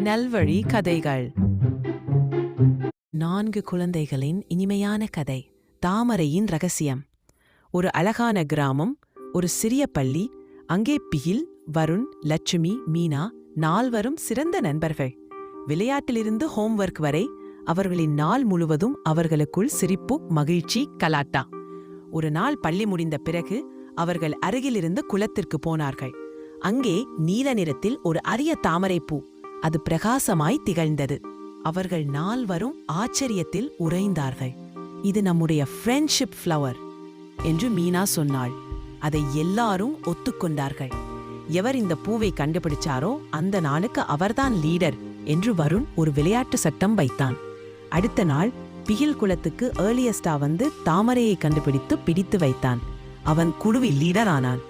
நல்வழி கதைகள். நான்கு குழந்தைகளின் இனிமையான கதை. தாமரையின் ரகசியம். ஒரு அழகான கிராமம் ஒரு சிறிய பள்ளி அங்கே பிகில் வருண் லட்சுமி மீனா நால்வரும் சிறந்த நண்பர்கள். விளையாட்டிலிருந்து ஹோம்வொர்க் வரை அவர்களின் நாள் முழுவதும் அவர்களுக்குள் சிரிப்பு மகிழ்ச்சி கலாட்டா. ஒரு நாள் பள்ளி முடிந்த பிறகு அவர்கள் அருகிலிருந்து குளத்திற்கு போனார்கள். அங்கே நீல நிறத்தில் ஒரு அரிய தாமரைப்பூ அது பிரகாசமாய் திகழ்ந்தது. அவர்கள் நால்வரும் ஆச்சரியத்தில் உறைந்தார்கள். இது நம்முடைய ஃப்ரெண்ட்ஷிப் ஃப்ளவர் என்று மீனா சொன்னாள். அதை எல்லாரும் ஒத்துக்கொண்டார்கள். எவர் இந்த பூவை கண்டுபிடிச்சாரோ அந்த நாளுக்கு அவர்தான் லீடர் என்று வருண் ஒரு விளையாட்டு சட்டம் வைத்தான். அடுத்த நாள் பிகில் குளத்துக்கு ஏர்லியஸ்டா வந்து தாமரையை கண்டுபிடித்து பிடித்து வைத்தான். அவன் குழுவில் லீடர் ஆனான்.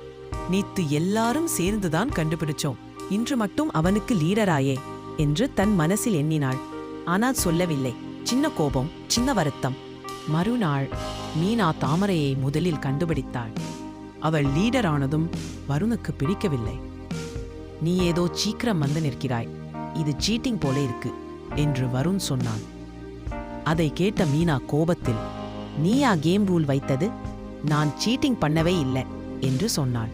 நேத்து எல்லாரும் சேர்ந்துதான் கண்டுபிடிச்சோம். இன்று மட்டும் அவனுக்கு லீடராயே என்று தன் மனசில் எண்ணினாள். ஆனால் சொல்லவில்லை. சின்ன கோபம் சின்ன வருத்தம். மறுநாள் மீனா தாமரையை முதலில் கண்டுபிடித்தாள். அவள் லீடர் ஆனதும் வருணுக்கு பிடிக்கவில்லை. நீ ஏதோ சீக்கிரம் வந்து நிற்கிறாய். இது சீட்டிங் போல இருக்கு என்று வருண் சொன்னான். அதை கேட்ட மீனா கோபத்தில் நீயா கேம் ரூல் வைத்தது? நான் சீட்டிங் பண்ணவே இல்லை என்று சொன்னாள்.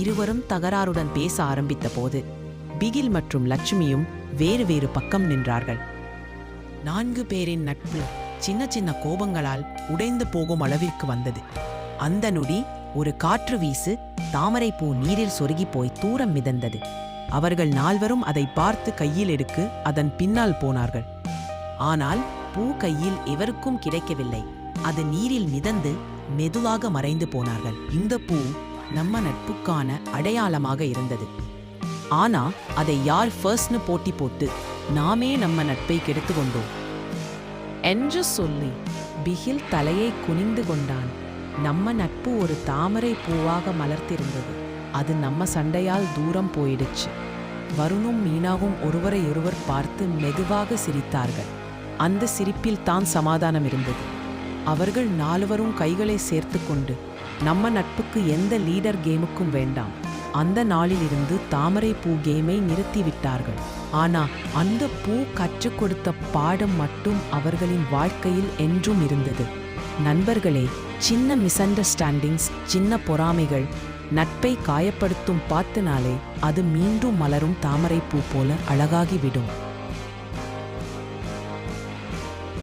இருவரும் தகராறுடன் பேச ஆரம்பித்த போது பிகில் மற்றும் லட்சுமியும் வேறு வேறு பக்கம் நின்றார்கள். நான்கு பேரின் நட்பு சின்ன சின்ன கோபங்களால் உடைந்து போகும் அளவிற்கு வந்தது. அந்த நொடி ஒரு காற்று வீசு தாமரைப்பூ நீரில் சொருகி போய் தூரம் மிதந்தது. அவர்கள் நால்வரும் அதை பார்த்து கையில் எடுக்க அதன் பின்னால் போனார்கள். ஆனால் பூ கையில் எவருக்கும் கிடைக்கவில்லை. அது நீரில் மிதந்து மெதுவாக மறைந்து போனார்கள். இந்த பூ நம்ம நட்புக்கான அடையாளமாக இருந்தது. ஆனா அதை யார் ஃபர்ஸ்ட்னு போட்டி போட்டு நாமே நம்ம நட்பை கெடுத்து கொண்டோம். என்று சொல்லி பிகில் தலையை குனிந்து கொண்டான். நம்ம நட்பு ஒரு தாமரை பூவாக மலர்த்திருந்தது அது நம்ம சண்டையால் தூரம் போயிடுச்சு. வருணும் மீனாவும் ஒருவரை ஒருவர் பார்த்து மெதுவாக சிரித்தார்கள். அந்த சிரிப்பில் தான் சமாதானம் இருந்தது. அவர்கள் நால்வரும் கைகளை சேர்த்து கொண்டு நம்ம நட்புக்கு எந்த லீடர் கேமுக்கும் வேண்டாம். அந்த நாளிலிருந்து தாமரை பூ கேமை நிறுத்திவிட்டார்கள். ஆனா அந்த பூ கற்றுக் கொடுத்த பாடம் மட்டும் அவர்களின் வாழ்க்கையில் என்றும் இருந்தது. நண்பர்களே சின்ன மிஸ் அண்டர்ஸ்டாண்டிங்ஸ் சின்ன பொறாமைகள் நட்பை காயப்படுத்தும் பார்த்தனாலே அது மீண்டும் மலரும் தாமரை பூ போல அழகாகிவிடும்.